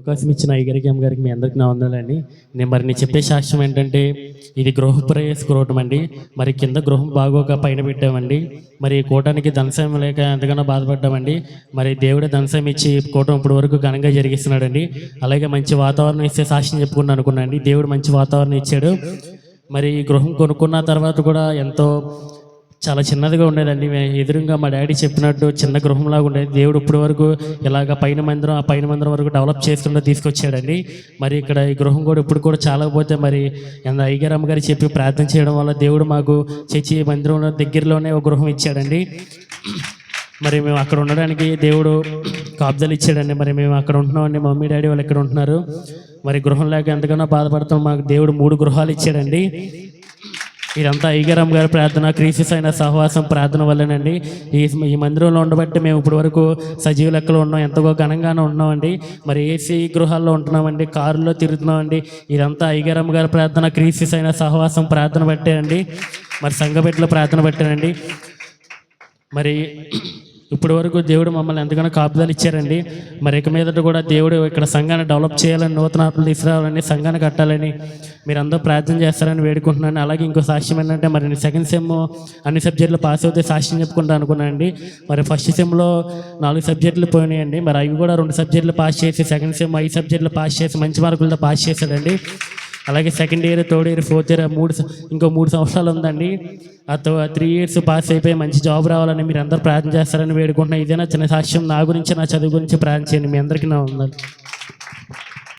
అవకాశం ఇచ్చిన ఐగరికం గారికి మీ అందరికి నా వందలండి నేను మరి నేను చెప్పే సాక్ష్యం ఏంటంటే ఇది గృహప్రవేశ కూటం అండి. మరి కింద గృహం బాగోక పైన పెట్టామండి. మరి కూటానికి ధనసాయం లేక ఎంతగానో బాధపడ్డామండి. మరి దేవుడే ధనసాయం ఇచ్చి కూటం ఇప్పటి వరకు ఘనంగా జరిగిస్తున్నాడండి. అలాగే మంచి వాతావరణం ఇస్తే సాక్ష్యం చెప్పుకుంటాను అనుకున్నాను అండి దేవుడు మంచి వాతావరణం ఇచ్చాడు. మరి ఈ గృహం కొనుక్కున్న తర్వాత కూడా ఎంతో చాలా చిన్నదిగా ఉండేదండి. ఎదురుగా మా డాడీ చెప్పినట్టు చిన్న గృహంలాగా ఉండేది. దేవుడు ఇప్పటి వరకు ఇలాగ పైన మందిరం ఆ పైన మందిరం వరకు డెవలప్ చేస్తుండే తీసుకొచ్చాడండి. మరి ఇక్కడ ఈ గృహం కూడా ఇప్పుడు కూడా చాలా పోతే మరి ఎంత అయ్యగారు అమ్మగారు చెప్పి ప్రార్థన చేయడం వల్ల దేవుడు మాకు చర్చి మందిరంలో దగ్గరలోనే ఒక గృహం ఇచ్చాడండి. మరి మేము అక్కడ ఉండడానికి దేవుడు కాబ్జాలు ఇచ్చాడండి. మరి మేము అక్కడ ఉంటున్నామండి. మమ్మీ డాడీ వాళ్ళు ఇక్కడ ఉంటున్నారు? మరి గృహం లేక ఎంతగానో బాధపడతాం. మాకు దేవుడు మూడు గృహాలు ఇచ్చాడండి. ఇదంతా అయ్యగారం గారి ప్రార్థన క్రీసిస్ అయిన సహవాసం ప్రార్థన వల్లనండి. ఈ ఈ మందిరంలో ఉండబట్టి మేము ఇప్పటి వరకు సజీవ లెక్కలో ఉన్నాం ఎంతగో ఘనంగానే ఉన్నామండి. మరి ఏసీ గృహాల్లో ఉంటున్నామండి కారులో తిరుగుతున్నామండి. ఇదంతా అయ్యగారం గారి ప్రార్థన క్రీసిస్ అయిన సహవాసం ప్రార్థన బట్టే మరి సంఘబెట్లో ప్రార్థన బట్టేనండి మరి ఇప్పటి వరకు దేవుడు మమ్మల్ని ఎంతగానో కాపుదాలు ఇచ్చారండి. మరి ఇక మీదట కూడా దేవుడు ఇక్కడ సంఘాన్ని డెవలప్ చేయాలని నూతన ఆత్మలు తీసుకురావాలని సంఘాన్ని కట్టాలని మీరందరూ ప్రార్థన చేస్తారని వేడుకుంటున్నాను. అలాగే ఇంకో సాక్ష్యం ఏంటంటే మరి నేను సెకండ్ సెమ్ అన్ని సబ్జెక్టులు పాస్ అవుతే సాక్ష్యం చెప్పుకుంటా అనుకున్నానండి. మరి ఫస్ట్ సెమ్లో నాలుగు సబ్జెక్టులు పోయినాయండి. మరి అవి కూడా రెండు సబ్జెక్టులు పాస్ చేసి సెకండ్ సెమ్ ఐదు సబ్జెక్టులు పాస్ చేసి మంచి మార్కులతో పాస్ చేశాడండి. అలాగే second year third year fourth year మూడు ఇంకో మూడు సంవత్సరాలు ఉందండి. ఆ త్రీ ఇయర్స్ పాస్ అయిపోయి మంచి జాబ్ రావాలని మీరు అందరూ ప్రార్థన చేస్తారని వేడుకుంటున్నా. ఇదేనా చిన్న సాక్ష్యం? నా గురించి నా చదువు గురించి ప్రార్థన చేయండి. మీ అందరికీ నా ఉందండి